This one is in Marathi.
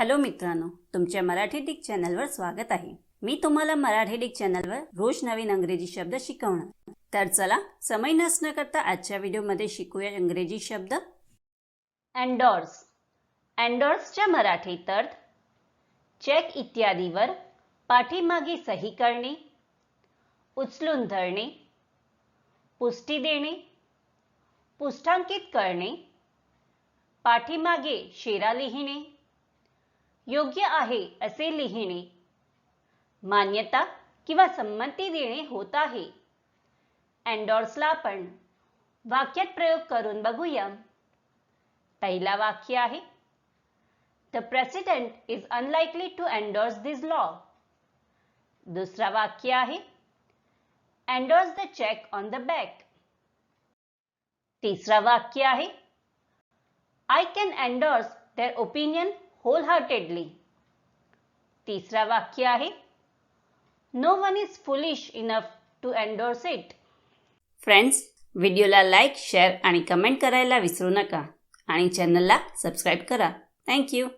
हॅलो मित्रांनो तुमच्या मराठी डिक चॅनलवर स्वागत आहे. मी तुम्हाला मराठी डिक चॅनलवर रोज नवीन अंग्रेजी शब्द शिकवणार. तर चला समय नसणं करता आजच्या व्हिडिओमध्ये शिकूया इंग्रजी शब्द. अँडॉर्स अँडॉर्सच्या मराठीत अर्थ चेक इत्यादीवर पाठीमागे सही करणे उचलून धरणे पुष्टी देणे पुष्टांकित करणे पाठीमागे शेरा लिहिणे योग्य आहे असे लिहिणे. मान्यता किंवा संमती देणे होत आहे. अँडॉर्सला आपण वाक्यात प्रयोग करून बघूया पहिला वाक्य आहे the president is unlikely to endorse this law दुसरा वाक्य आहे endorse the cheque on the back तिसरा वाक्य आहे I can endorse their opinion wholeheartedly तिसरा वाक्य आहे no one is foolish enough to endorse it friends व्हिडिओला लाईक शेअर आणि कमेंट करायला विसरू नका. आणि चॅनलला सबस्क्राईब करा. थँक्यू